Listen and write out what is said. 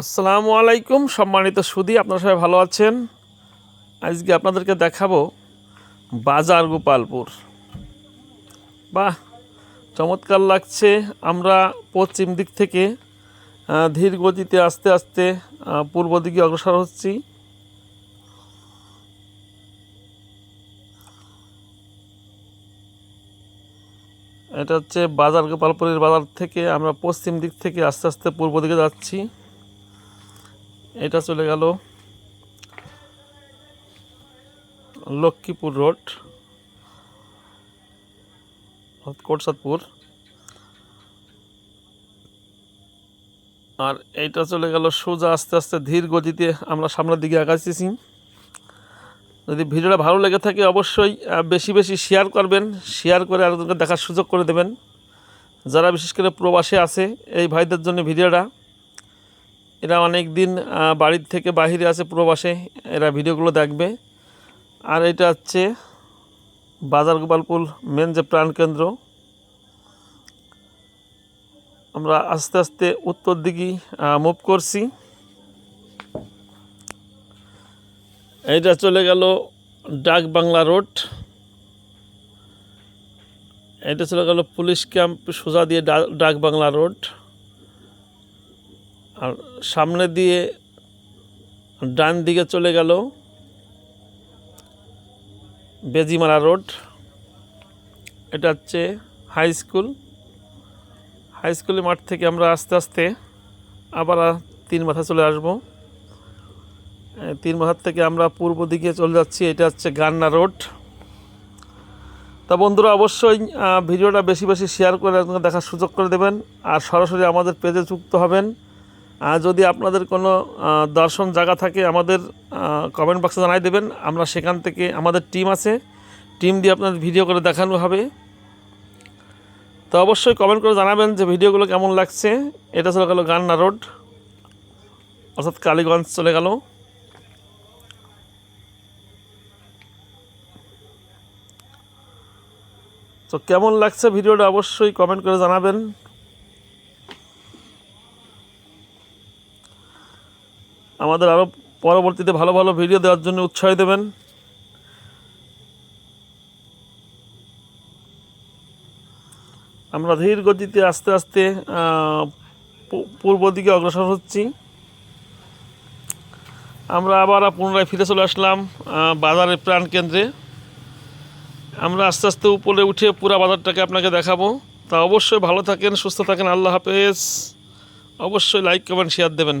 আসসালামু আলাইকুম, সম্মানিত সুদী, আপনারা সবাই ভালো আছেন? আজকে আপনাদেরকে দেখাবো বাজার গোপালপুর। বাহ, চমৎকার লাগছে। আমরা পশ্চিম দিক থেকে ধীর গতিতে আস্তে আস্তে পূর্ব দিকে অগ্রসর হচ্ছি। এটা হচ্ছে বাজার গোপালপুরের বাজার থেকে আমরা পশ্চিম দিক থেকে আস্তে আস্তে পূর্ব দিকে যাচ্ছি। এটা চলে গেল লক্ষ্মীপুর রোড কোটসাদপুর। আর এইটা চলে গেল সোজা আস্তে আস্তে ধীর গতিতে আমরা সামনের দিকে আগাচ্ছি যদি ভিডিওটা ভালো লেগে থাকে অবশ্যই বেশি বেশি শেয়ার করবেন শেয়ার করে আরেকজনকে দেখার সুযোগ করে দেবেন। যারা বিশেষ করে প্রবাসে আছে, এই ভাইদের জন্য ভিডিওটা এরা অনেক দিন বাড়ির থেকে বাহিরে আছে প্রবাসে, এরা ভিডিওগুলো দেখবে। আর এটা হচ্ছে বাজার গোপালপুর মেন যে প্রাণকেন্দ্র আমরা আস্তে আস্তে উত্তর দিকে মুভ করছি। এইটা চলে গেল ডাক বাংলা রোড। এটা চলে গেল পুলিশ ক্যাম্প সোজা দিয়ে ডাক বাংলা রোড। আর সামনে দিয়ে ডান দিকে চলে গেল বেজিমারা রোড। এটা হচ্ছে হাই স্কুল। হাই স্কুলের মাঠ থেকে আমরা আস্তে আস্তে আবার তিন মাথা চলে আসব। তিন মাথার থেকে আমরা পূর্ব দিকে চলে যাচ্ছি। এটা হচ্ছে গান্না রোড। তা বন্ধুরা, অবশ্যই ভিডিওটা বেশি বেশি শেয়ার করে দেখার সুযোগ করে দেবেন। আর সরাসরি আমাদের পেজে যুক্ত হবেন। যদি আপনাদের কোনো দর্শন জায়গা থাকে, আমাদের কমেন্ট বক্সে জানাই দেবেন। আমরা সেখান থেকে, আমাদের টিম আছে। টিম দিয়ে আপনাদের ভিডিও করে দেখানো হবে। তো অবশ্যই কমেন্ট করে জানাবেন যে ভিডিওগুলো কেমন লাগছে। এটা চলে গেল গান্না রোড। অর্থাৎ কালীগঞ্জ চলে গেল। তো কেমন লাগছে ভিডিওটা অবশ্যই কমেন্ট করে জানাবেন। আমাদের আরও পরবর্তীতে ভালো ভালো ভিডিও দেওয়ার জন্য উৎসাহ দেবেন। আমরা ধীর গতিতে আস্তে আস্তে পূর্ব দিকে অগ্রসর হচ্ছি। আমরা আবার পুনরায় ফিরে চলে আসলাম বাজারের প্রাণকেন্দ্রে আমরা আস্তে আস্তে উপরে উঠে পুরা বাজারটাকে আপনাকে দেখাবো। তা অবশ্যই ভালো থাকেন, সুস্থ থাকেন, আল্লাহ হাফেজ। অবশ্যই লাইক কমেন্ট শেয়ার দেবেন।